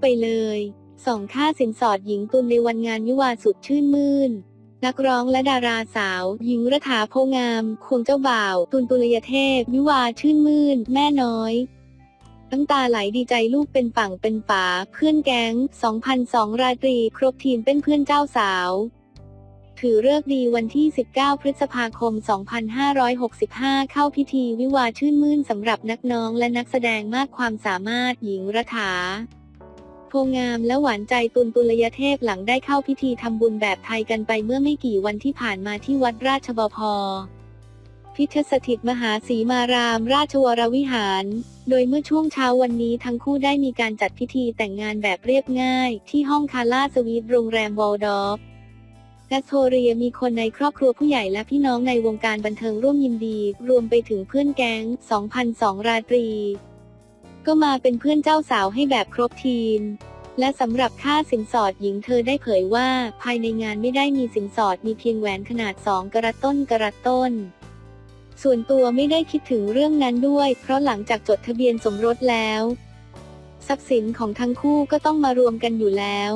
ไปเลยสองค่าสินสอดหญิงตุนในวันงานวิวาสุดชื่นมื่น นักร้องและดาราสาว หญิงรัฐาโพงาม ควงเจ้าบ่าว ตุนตุลยเทพ วิวาชื่นมื่น แม่น้อยน้ำตาไหลดีใจลูกเป็นฝั่งเป็นฝา เพื่อนแก๊ง 2002 ราตรี ครบทีมเป็นเพื่อนเจ้าสาว ถือเลิกดีวันที่ 19 พฤษภาคม 2565 เข้าพิธีวิวาชื่นมื่นสำหรับนักน้องและนักแสดงมากความสามารถหญิงรัฐา โพงามและหวานใจตุนตุลยเทพหลังได้เข้าพิธีทำบุญแบบไทยกันไปเมื่อไม่กี่วันที่ผ่านมาที่วัดราชบพพิทสถิตมหาศรีมาราม ราชวรวิหาร โดยเมื่อช่วงเช้าวันนี้ทั้งคู่ได้มีการจัดพิธีแต่งงานแบบเรียบง่าย ที่ห้องคาร่าสวีทโรงแรมวอลดอฟและโทเรียมีคนในครอบครัวผู้ใหญ่และพี่น้องในวงการบันเทิงร่วมยินดี รวมไปถึงเพื่อนแก๊ง 2002 ราตรี ก็มาเป็นเพื่อนเจ้าสาวให้แบบครบทีม และสำหรับค่าสินสอดหญิงเธอได้เผยว่า ภายในงานไม่ได้มีสินสอดมีเพียงแหวนขนาด 2 กระต้นกระต้น ส่วนตัวไม่ได้คิดถึงเรื่องนั้นด้วย เพราะหลังจากจดทะเบียนสมรสแล้ว ทรัพย์สินของทั้งคู่ก็ต้องมารวมกันอยู่แล้ว